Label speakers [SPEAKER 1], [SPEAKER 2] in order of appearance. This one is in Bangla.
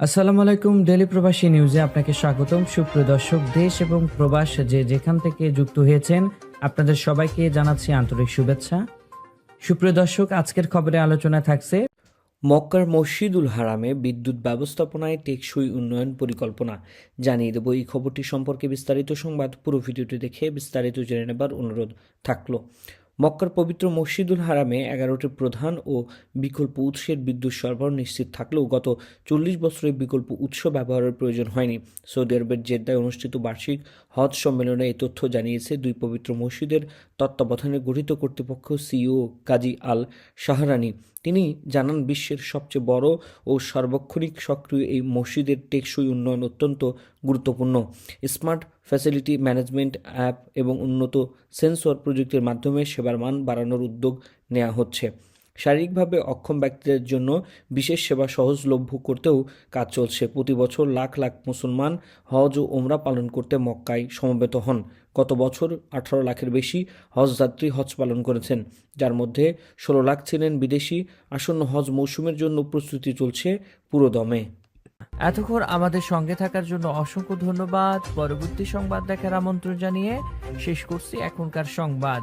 [SPEAKER 1] আসসালামু আলাইকুম ডেলি প্রবাসী নিউজে আপনাকে স্বাগতম। সুপ্রিয় দর্শক, দেশ এবং প্রবাস যে যেখান থেকে যুক্ত হয়েছেন, আপনাদের সবাইকে জানাচ্ছি আন্তরিক শুভেচ্ছা। সুপ্রিয় দর্শক, আজকের খবরে আলোচনা থাকছে,
[SPEAKER 2] মক্কার মসজিদুল হারামে বিদ্যুৎ ব্যবস্থাপনায় টেকসই উন্নয়ন পরিকল্পনা। জানিয়ে দেব, এই খবরটি সম্পর্কে বিস্তারিত সংবাদ। পুরো ভিডিওটি দেখে বিস্তারিত জেনে নেবার অনুরোধ থাকল। মক্কার পবিত্র মসজিদুল হারামে এগারোটি প্রধান ও বিকল্প উৎসের বিদ্যুৎ সরবরাহ নিশ্চিত থাকলেও গত চল্লিশ বছরে বিকল্প উৎস ব্যবহারের প্রয়োজন হয়নি। সৌদি আরবের জেদ্দায় অনুষ্ঠিত বার্ষিক হজ সম্মেলনে এই তথ্য জানিয়েছে দুই পবিত্র মসজিদের তত্ত্বাবধানে গঠিত কর্তৃপক্ষ সিও কাজী আল শাহরানি তিনি জানান, বিশ্বের সবচেয়ে বড় ও সার্বক্ষণিক সক্রিয় এই মসজিদের টেকসই উন্নয়ন অত্যন্ত গুরুত্বপূর্ণ। স্মার্ট ফ্যাসিলিটি ম্যানেজমেন্ট অ্যাপ এবং উন্নত সেন্সর প্রযুক্তির মাধ্যমে সেবার মান বাড়ানোর উদ্যোগ নেওয়া হচ্ছে। শারীরিকভাবে অক্ষম ব্যক্তিদের জন্য বিশেষ সেবা সহজলভ্য করতেও কাজ চলছে। প্রতি বছর লাখ লাখ মুসলমান হজ ও ওমরা পালন করতে মক্কায় সমবেত হন। গত বছর আঠারো লাখের বেশি হজযাত্রী হজ পালন করেছেন, যার মধ্যে ষোলো লাখ ছিলেন বিদেশি। আসন্ন হজ মৌসুমের জন্য প্রস্তুতি চলছে পুরো দমে
[SPEAKER 1] এতক্ষণ আমাদের সঙ্গে থাকার জন্য অসংখ্য ধন্যবাদ। পরবর্তী সংবাদ দেখার আমন্ত্রণ জানিয়ে শেষ করছি এখনকার সংবাদ।